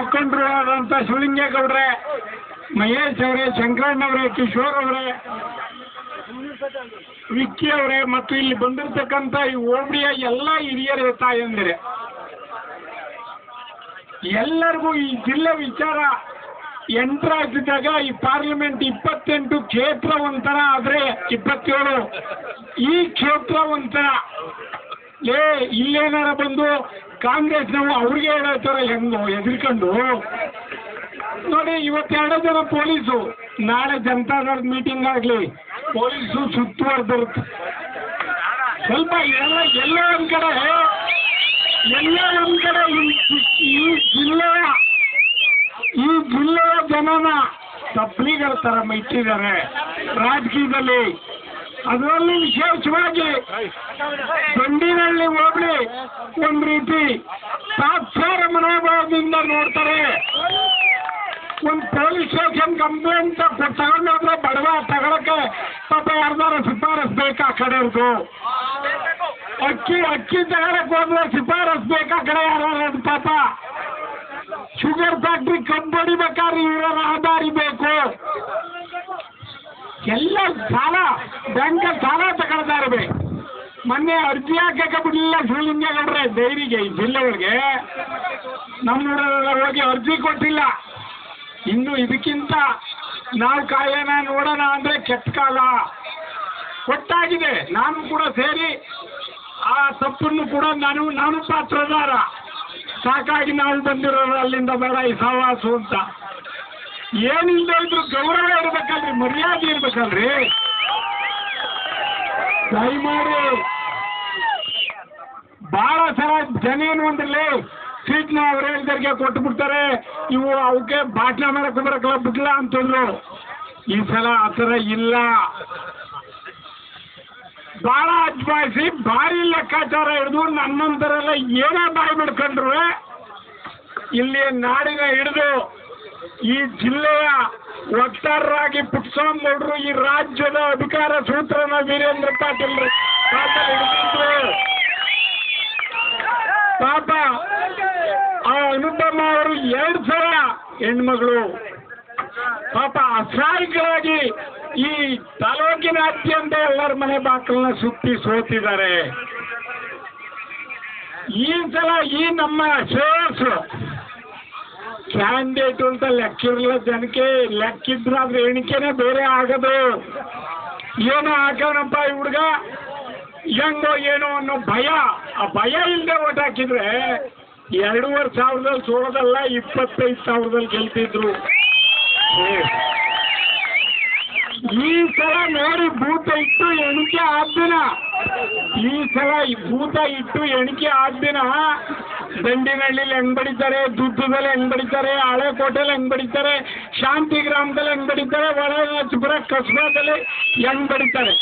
ಮುಖಂಡರು ಆದಂಥ ಶಿವಲಿಂಗೇಗೌಡ್ರೆ, ಮಹೇಶ್ ಅವರೇ ಶಂಕರಣ್ಣವರೇ ಕಿಶೋರ್ ಅವರೇ, ವಿಕ್ಕಿ ಅವರೇ, ಮತ್ತು ಇಲ್ಲಿ ಬಂದಿರತಕ್ಕಂಥ ಈ ಹೋಬಳಿಯ ಎಲ್ಲ ಹಿರಿಯರೇ ತಾಯಂದಿರೆ ಎಲ್ಲರಿಗೂ ಈ ಜಿಲ್ಲೆ ವಿಚಾರ ಎಂಟ್ರಾಗ್ತಿದ್ದಾಗ ಈ ಪಾರ್ಲಿಮೆಂಟ್ ಇಪ್ಪತ್ತೆಂಟು ಕ್ಷೇತ್ರ ಒಂಥರ ಆದರೆ ಇಪ್ಪತ್ತೇಳು. ಈ ಕ್ಷೇತ್ರ ಒಂಥರ. ಏ ಇಲ್ಲೇನಾರ ಬಂದು ಕಾಂಗ್ರೆಸ್ನವು ಅವ್ರಿಗೆ ತರ ಹೆಂಗೋ ಎದ್ರಿಕೊಂಡು ನೋಡಿ ಇವತ್ತೆರಡು ಜನ ಪೊಲೀಸು. ನಾಳೆ ಜನತಾದಳದ ಮೀಟಿಂಗ್ ಆಗಲಿ. ಪೊಲೀಸು ಸುತ್ತುವರೆದಿರುತ್ತೆ ಸ್ವಲ್ಪ ಎಲ್ಲ ಎಲ್ಲ ಒಂದ್ ಕಡೆ, ಎಲ್ಲ ಒಂದ್ ಕಡೆ ಈ- ಜಿಲ್ಲೆಯ, ಈ ಜಿಲ್ಲೆಯ ಜನನ ತಪ್ಪಲಿಗಳ ತರ ಇಟ್ಟಿದ್ದಾರೆ ರಾಜಕೀಯದಲ್ಲಿ ಅದರಲ್ಲಿ ವಿಶೇಷವಾಗಿ ಬಂಡಿನಲ್ಲಿ ಹೋಗ್ಲಿ ಒಂದ್ ರೀತಿ ತಾತ್ಸಾರ ಮನೋಭಾವದಿಂದ ನೋಡ್ತಾರೆ. ಒಂದು ಪೊಲೀಸ್ ಸ್ಟೇಷನ್ ಕಂಪ್ಲೇಂಟ್ ತಗೊಂಡೋದ್ರೆ ಬಡವ ತಗೊಳಕ್ಕೆ ಪಾಪ ಯಾರ್ದಾರ ಶಿಫಾರಸ್ ಬೇಕಾ ಕಡೆಯವ್ರದು ಅಕ್ಕಿ ಅಕ್ಕಿ ತಗೊಳಕ್ ಹೋದ್ರೆ ಶಿಫಾರಸ್ ಬೇಕಾ ಕಡೆ ಯಾರು ಪಾಪ? ಶುಗರ್ ಫ್ಯಾಕ್ಟ್ರಿ ಕಬ್ಬು ಹೊಡಿಬೇಕಾದ್ರೆ ಇವರ ರಹದಾರಿ ಬೇಕು. ಎಲ್ಲ ಸಾಲ ಬ್ಯಾಂಕ್ ಸಾಲ ತಗೊಳ್ತಾ ಇರಬೇಕು. ಮೊನ್ನೆ ಅರ್ಜಿ ಹಾಕಕ್ಕೆ ಬಿಡಲಿಲ್ಲ ಶಿವಲಿಂಗೇಗೌಡ್ರೆ ಡೈರಿಗೆ ಈ ಜಿಲ್ಲೆಗಳಿಗೆ ನಮ್ಮೂರೆಲ್ಲ ಹೋಗಿ ಅರ್ಜಿ ಕೊಟ್ಟಿಲ್ಲ. ಇನ್ನು ಇದಕ್ಕಿಂತ ನಾವು ಕಾಯೋಣ ನೋಡೋಣ ಅಂದರೆ ಕೆಟ್ಟ ಕಾಲ. ಒಟ್ಟಾಗಿದೆ, ನಾನು ಕೂಡ ಸೇರಿ ಆ ತಪ್ಪನ್ನು ಕೂಡ ನಾನು ನಾನು ಪಾತ್ರದಾರ ಸಾಕಾಗಿ ನಾವು ಬಂದಿರೋರು ಅಲ್ಲಿಂದ ಬೇಡ, ಈ ಸಹವಾಸು ಅಂತ. ಏನಿಲ್ಲದೆ ಇದ್ರು ಗೌರವ ಇರ್ಬೇಕಲ್ರಿ, ಮರ್ಯಾದೆ ಇರ್ಬೇಕಲ್ರಿ. ದಯಮಾಡಿ. ಬಹಳ ಸಲ ಜನ ಏನು ಅಂದ್ರಲ್ಲಿ ಸೀಟ್ನ ಅವ್ರ ಹೇಳಿದರಿಗೆ ಕೊಟ್ಟು ಬಿಡ್ತಾರೆ ಇವು ಅವಕ್ಕೆ ಭಾಷಣ ಮಾಡಕ್ಕೆ ಬರಕಲ್ಲ ಬಿಡ್ಲ ಅಂತಂದ್ರು. ಈ ಸಲ ಆ ಥರ ಇಲ್ಲ. ಬಹಳ ಅಜ್ಮಾಯಿಸಿ ಭಾರಿ ಲೆಕ್ಕಾಚಾರ ಹಿಡಿದು ನನ್ನಂತರೆಲ್ಲ ಏನೇ ಬಾಯಿ ಬಿಡ್ಕೊಂಡ್ರು, ಇಲ್ಲಿ ನಾಡಿನ ಹಿಡಿದು ಈ ಜಿಲ್ಲೆಯ ವಕ್ತಾರರಾಗಿ ಗೌಡರು ಈ ರಾಜ್ಯದ ಅಧಿಕಾರ ಸೂತ್ರನ ವೀರೇಂದ್ರ ಪಾಟೀಲ್ ಪಾಪ, ಆ ಅನುಪಮ ಅವರು ಎರಡು ಸಲ ಹೆಣ್ಮಗಳು. ಪಾಪ ಅಸಹಾಯಕರಾಗಿ ಈ ತಾಲೂಕಿನಾದ್ಯಂತ ಎಲ್ಲರ ಮನೆ ಬಾಕಲನ್ನ ಸುತ್ತಿ ಸೋತಿದ್ದಾರೆ. ಈ ಸಲ ಈ ನಮ್ಮ ಶ್ರೇಯಸ್ಸು ಕ್ಯಾಂಡಿಡೇಟ್ ಅಂತ ಲೆಕ್ಕಿರಲ್ಲ ಜನಕ್ಕೆ. ಲೆಕ್ಕಿದ್ರೆ ಅದ್ರ ಎಣಿಕೆನೆ ಬೇರೆ ಆಗದು. ಏನೋ ಹಾಕೋಣಪ್ಪ ಈ ಹುಡುಗ? ಹೆಂಗೋ ಏನೋ ಅನ್ನೋ ಭಯ. ಆ ಭಯ ಇಲ್ಲದೆ ಓಟ್ ಹಾಕಿದ್ರೆ ಎರಡೂವರೆ ಸಾವಿರದಲ್ಲಿ ಸೋಲೋದಲ್ಲ, ಇಪ್ಪತ್ತೈದು ಸಾವಿರದಲ್ಲಿ ಗೆಲ್ತಿದ್ರು. ಈ ಸಲ ನೋಡಿ ಭೂತ ಇಟ್ಟು ಎಣಿಕೆ ಆದ್ದಿನ ಈ ಸಲ ಭೂತ ಇಟ್ಟು ಎಣಿಕೆ ಆದ್ದಿನ ದಂಡಿನಹಳ್ಳಿಲಿ ಹೆಂಗ್ ಬಡಿತಾರೆ ದುದ್ದದಲ್ಲಿ ಹೆಂಗ್ ಬಡಿತಾರೆ ಹಳೆಕೋಟೆಲಿ ಹೆಂಗ್ ಬಡಿತಾರೆ, ಶಾಂತಿ ಗ್ರಾಮದಲ್ಲಿ ಹೆಂಗ್ ಬಡಿತಾರೆ ಒಳರಾಜಪುರ ಕಸ್ಬಾದಲ್ಲಿ ಹೆಂಗ್ ಬಡಿತಾರೆ.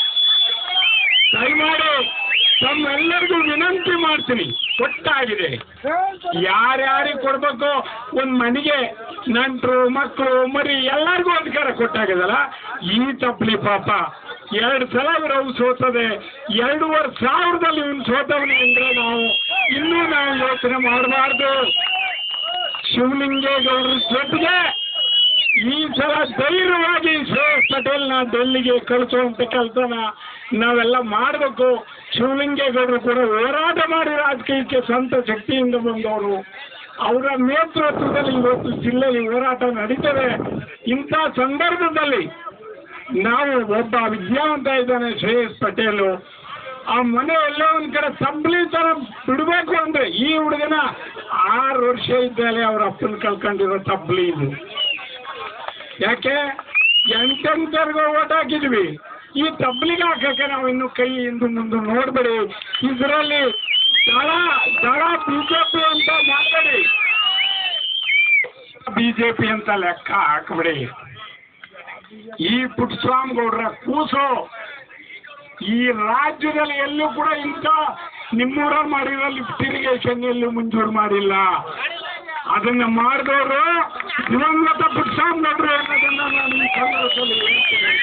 ದಯಮಾಡಿ ತಮ್ಮೆಲ್ಲರಿಗೂ ವಿನಂತಿ ಮಾಡ್ತೀನಿ. ಕೊಟ್ಟಾಗಿದೆ ಯಾರ್ಯಾರಿಗೆ ಕೊಡ್ಬೇಕು ಒಂದು ಮನೆಗೆ ನಂಟರು ಮಕ್ಕಳು ಮರಿ ಎಲ್ಲರಿಗೂ ಅಧಿಕಾರ ಕೊಟ್ಟಾಗಿದಲ್ಲ ಈ ತಪ್ಪಲಿ ಪಾಪ ಎರಡು ಸಲ ಇವ್ರು ಸೋತದೆ. ಎರಡೂವರೆ ಸಾವಿರದಲ್ಲಿ ಇವ್ನು ಸೋತವನು ಅಂದ್ರೆ ನಾವು ಇನ್ನೂ ನಾವು ಯೋಚನೆ ಮಾಡಬಾರ್ದು. ಶಿವಲಿಂಗೇಗೌಡರ ಜೊತೆಗೆ ಈ ಸಲ ಧೈರ್ಯವಾಗಿ ಶ್ರೇಯಸ್ ಪಟೇಲ್ನ ಡೆಲ್ಲಿಗೆ ಕಳಿಸುವಂತ ಕೆಲಸನ ನಾವೆಲ್ಲ ಮಾಡಬೇಕು. ಶಿವಲಿಂಗೇಗೌಡರು ಕೂಡ ಹೋರಾಟ ಮಾಡಿ ರಾಜಕೀಯಕ್ಕೆ ಸ್ವಂತ ಶಕ್ತಿಯಿಂದ ಬಂದವರು. ಅವರ ನೇತೃತ್ವದಲ್ಲಿ ಇವತ್ತು ಜಿಲ್ಲೆಯಲ್ಲಿ ಹೋರಾಟ ನಡೀತದೆ. ಇಂಥ ಸಂದರ್ಭದಲ್ಲಿ ನಾವು ಒಬ್ಬ ವಿದ್ಯಾವಂತ ಇದ್ದಾನೆ ಶ್ರೇಯಸ್ ಪಟೇಲು. ಆ ಮನೆ ಎಲ್ಲೋ ಒಂದ್ ಕಡೆ ತಬ್ಲಿ ತರ ಬಿಡಬೇಕು ಅಂದ್ರೆ ಈ ಹುಡುಗನ ಆರು ವರ್ಷ ಇದ್ದಲ್ಲಿ ಅವ್ರ ಅಪ್ಪನ ಕಳ್ಕೊಂಡಿರೋ ತಬ್ಲಿ ಇದು. ಯಾಕೆ? ಎಂಟೆಂಟರ್ಗೂ ಓಟ್ ಹಾಕಿದ್ವಿ. ಈ ತಬ್ಲಿಗೆ ಹಾಕಕ್ಕೆ ನಾವು ಇನ್ನು ಕೈ ಇಂದು ಮುಂದೆ ನೋಡ್ಬೇಡಿ. ಇದರಲ್ಲಿ ದಳ ದಳ ಬಿಜೆಪಿ ಅಂತ ಮಾಡಬೇಡಿ. ಬಿಜೆಪಿ ಅಂತ ಲೆಕ್ಕ ಹಾಕಬೇಡಿ. ಈ ಪುಟ್ಟಸ್ವಾಮಿಗೌಡರ ಕೂಸು. ಈ ರಾಜ್ಯದಲ್ಲಿ ಎಲ್ಲೂ ಕೂಡ ಇಂಥ ನಿಮ್ಮೂರ ಮಾಡಿರೋ ಲಿಫ್ಟ್ ಇರಿಗೇಷನ್ ಎಲ್ಲೂ ಮಂಜೂರು ಮಾಡಿಲ್ಲ. ಅದನ್ನ ಮಾಡಿದವರು ದಿವಂಗತ ಪುಟ್ಟಸ್ವಾಮಿಗೌಡರು. ಅನ್ನೋದನ್ನ ನಾನು ಈ ಹೇಳ್ತೀನಿ.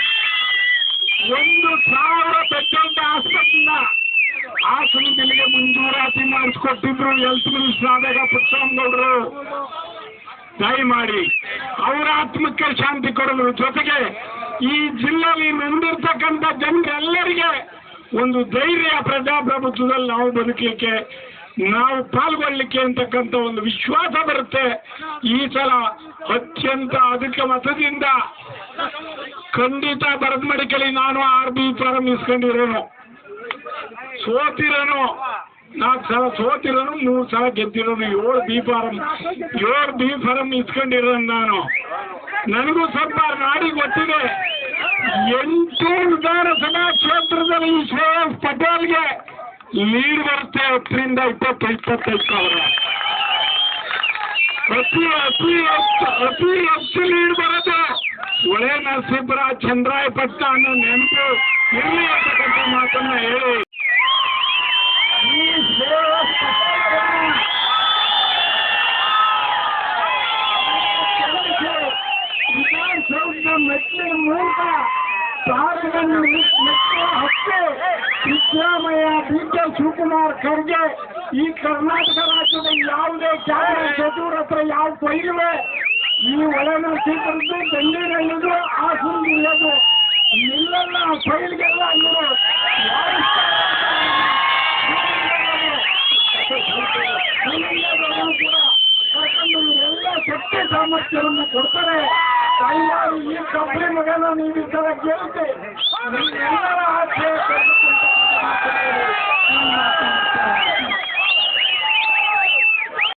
ಒಂದು ಸಾವಿರ ಬೆಡ್ಡಂತ ಆಸ್ಪತ್ರೆನ ಹಾಸನ ಜಿಲ್ಲೆಗೆ ಮಂಜೂರಾತಿ ಮಾಡಿಸ್ಕೊಟ್ಟಿದ್ರು ಹೆಲ್ತ್ ಮಿನಿಸ್ಟರ್ ಆದಾಗ ಪುಟ್ಟಸ್ವಾಮಿಗೌಡರು ದಯಮಾಡಿ, ಅವರ ಆತ್ಮಕ್ಕೆ ಶಾಂತಿ ಕೊಡೋದ್ರ ಜೊತೆಗೆ ಈ ಜಿಲ್ಲೆಯಲ್ಲಿ ನೊಂದಿರ್ತಕ್ಕಂಥ ಜನರೆಲ್ಲರಿಗೆ ಒಂದು ಧೈರ್ಯ ಪ್ರಜಾಪ್ರಭುತ್ವದಲ್ಲಿ ನಾವು ಬದುಕಲಿಕ್ಕೆ, ನಾವು ಪಾಲ್ಗೊಳ್ಳಿಕ್ಕೆ ಅಂತಕ್ಕಂಥ ಒಂದು ವಿಶ್ವಾಸ ಬರುತ್ತೆ. ಈ ಸಲ ಅತ್ಯಂತ ಅಧಿಕ ಮತದಿಂದ ಖಂಡಿತ ಭರತ್ ಮಡಿಕಲಿ ನಾನು ಆರ್ ಬಿ ಫಾರಂ ಇಸ್ಕೊಂಡಿರೋನು ಸೋತಿರೋನು. ನಾಲ್ಕು ಸಲ ಸೋತಿರೋನು, ಮೂರು ಸಲ ಗೆದ್ದಿರೋನು. ಏಳು ಬಿ ಫಾರಂ ಏಳು ಬಿ ಫಾರಂ ಇಸ್ಕೊಂಡಿರೋನು ನಾನು. ನನಗೂ ಸ್ವಲ್ಪ ನಾಡಿ ಗೊತ್ತಿದೆ. ಎಂಟು ವಿಧಾನಸಭಾ ಕ್ಷೇತ್ರದಲ್ಲಿ ಶ್ರೇಯಸ್ ಪಟೇಲ್ಗೆ ಲೀಡ್ ಬರುತ್ತೆ ಹತ್ತರಿಂದ ಇಪ್ಪತ್ತು ಇಪ್ಪತ್ತೈದು ಸಾವಿರ. ಅತಿ ಅತಿ ಅತಿ ಹೆಚ್ಚು ಲೀಡ್ ಬರುತ್ತೆ. ಒಳೆ ನರಸೀಪುರ ಚಂದ್ರಾಯಪಟ್ಟಣ ಅನ್ನೋ ನೆನಪು ಇರಲಿ ಅಂತಕ್ಕಂಥ ಮಾತನ್ನ ಹೇಳಿ ಈ ಶ್ರೇಯಸ್ ಪಟೇಲ್ರನ್ನ ವಿಧಾನಸೌಧದ ಮೆಟ್ಟಿನ ಮೂಲಕ ಸಾರ್ವಜನಿಕ ಮೆಚ್ಚುವ ಹಕ್ಕು ಸಿದ್ದರಾಮಯ್ಯ ಡಿ ಕೆ ಶಿವಕುಮಾರ್ ಖರ್ಗೆ ಈ ಕರ್ನಾಟಕ ರಾಜ್ಯದ ಯಾವುದೇ ಕ್ಯಾಬಿನೆಟ್ ಸಚಿವರ ಹತ್ರ ಯಾವ ಫೈಲ್ವೆ ಈ ಒಳನರಸೀಪುರದ್ದು ಬೆಂಗಳೂರಲ್ಲಿದು ಹಾಸನ ಜಿಲ್ಲೆದು ಇಲ್ಲೆಲ್ಲ ಆ ಫೈಲ್ಗೆಲ್ಲ ಇವರು ಎಲ್ಲ ಶಕ್ತಿ ಸಾಮರ್ಥ್ಯವನ್ನು ಕೊಡ್ತಾರೆ ತಾಯಿಯಾರು ಈ ಕಬ್ಬರಿ ಮಗನ ನೀವು ಈ ಥರ ಕೇಳುತ್ತೆ ನಿಮ್ಮೆಲ್ಲರ ಆಸೆ